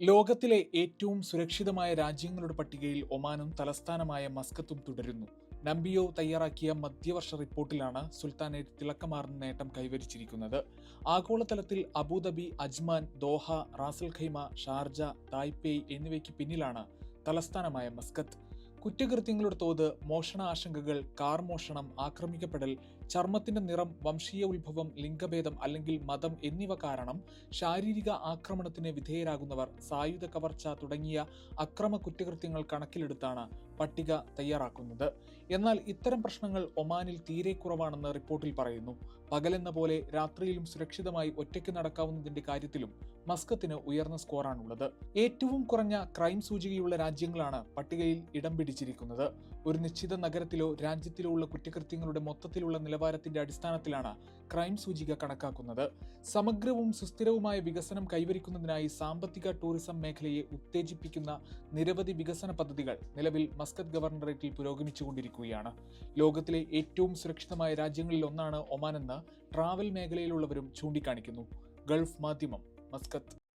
ലോകത്തിലെ ഏറ്റവും സുരക്ഷിതമായ രാജ്യങ്ങളുടെ പട്ടികയിൽ ഒമാനും തലസ്ഥാനമായ മസ്കത്തും തുടരുന്നു. നമ്പിയോ തയ്യാറാക്കിയ മധ്യവർഷ റിപ്പോർട്ടിലാണ് സുൽത്താനേറ്റ് തിളക്കമാർന്ന നേട്ടം കൈവരിച്ചിരിക്കുന്നത്. ആഗോളതലത്തിൽ Abu Dhabi Ajman Doha Ras al Khaimah Sharjah Taipei എന്നിവയ്ക്ക് പിന്നിലാണ് തലസ്ഥാനമായ മസ്കത്ത്. കുറ്റകൃത്യങ്ങളുടെ തോത് മോഷണ ആശങ്കകൾ കാർ മോഷണം ആക്രമിക്കപ്പെടൽ ചർമ്മത്തിന്റെ നിറം വംശീയ ഉത്ഭവം ലിംഗഭേദം അല്ലെങ്കിൽ മതം എന്നിവ കാരണം ശാരീരിക ആക്രമണത്തിന് വിധേയരാകുന്നവർ സായുധ കവർച്ച തുടങ്ങിയ അക്രമ കുറ്റകൃത്യങ്ങൾ കണക്കിലെടുത്താണ് പട്ടിക തയ്യാറാക്കുന്നത്. എന്നാൽ ഇത്തരം പ്രശ്നങ്ങൾ ഒമാനിൽ തീരെ കുറവാണെന്ന് റിപ്പോർട്ടിൽ പറയുന്നു. പകലെന്ന പോലെ രാത്രിയിലും സുരക്ഷിതമായി ഒറ്റയ്ക്ക് നടക്കാവുന്നതിന്റെ കാര്യത്തിലും മസ്കത്തിന് ഉയർന്ന സ്കോറാണുള്ളത്. ഏറ്റവും കുറഞ്ഞ ക്രൈം സൂചികയുള്ള രാജ്യങ്ങളാണ് പട്ടികയിൽ ഇടം പിടിച്ചിരിക്കുന്നത്. ഒരു നിശ്ചിത നഗരത്തിലോ രാജ്യത്തിലോ ഉള്ള കുറ്റകൃത്യങ്ങളുടെ മൊത്തത്തിലുള്ള നിലവാരത്തിന്റെ അടിസ്ഥാനത്തിലാണ് ക്രൈം സൂചിക കണക്കാക്കുന്നത്. സമഗ്രവും സുസ്ഥിരവുമായ വികസനം കൈവരിക്കുന്നതിനായി സാമ്പത്തിക ടൂറിസം മേഖലയെ ഉത്തേജിപ്പിക്കുന്ന നിരവധി വികസന പദ്ധതികൾ നിലവിൽ മസ്കത്ത് ഗവർണറേറ്റിൽ പുരോഗമിച്ചുകൊണ്ടിരിക്കുകയാണ്. ലോകത്തിലെ ഏറ്റവും സുരക്ഷിതമായ രാജ്യങ്ങളിൽ ഒന്നാണ് ഒമാനെന്ന് ട്രാവൽ മേഖലയിലുള്ളവരും ചൂണ്ടിക്കാണിക്കുന്നു. ഗൾഫ് മാധ്യമം. マスカット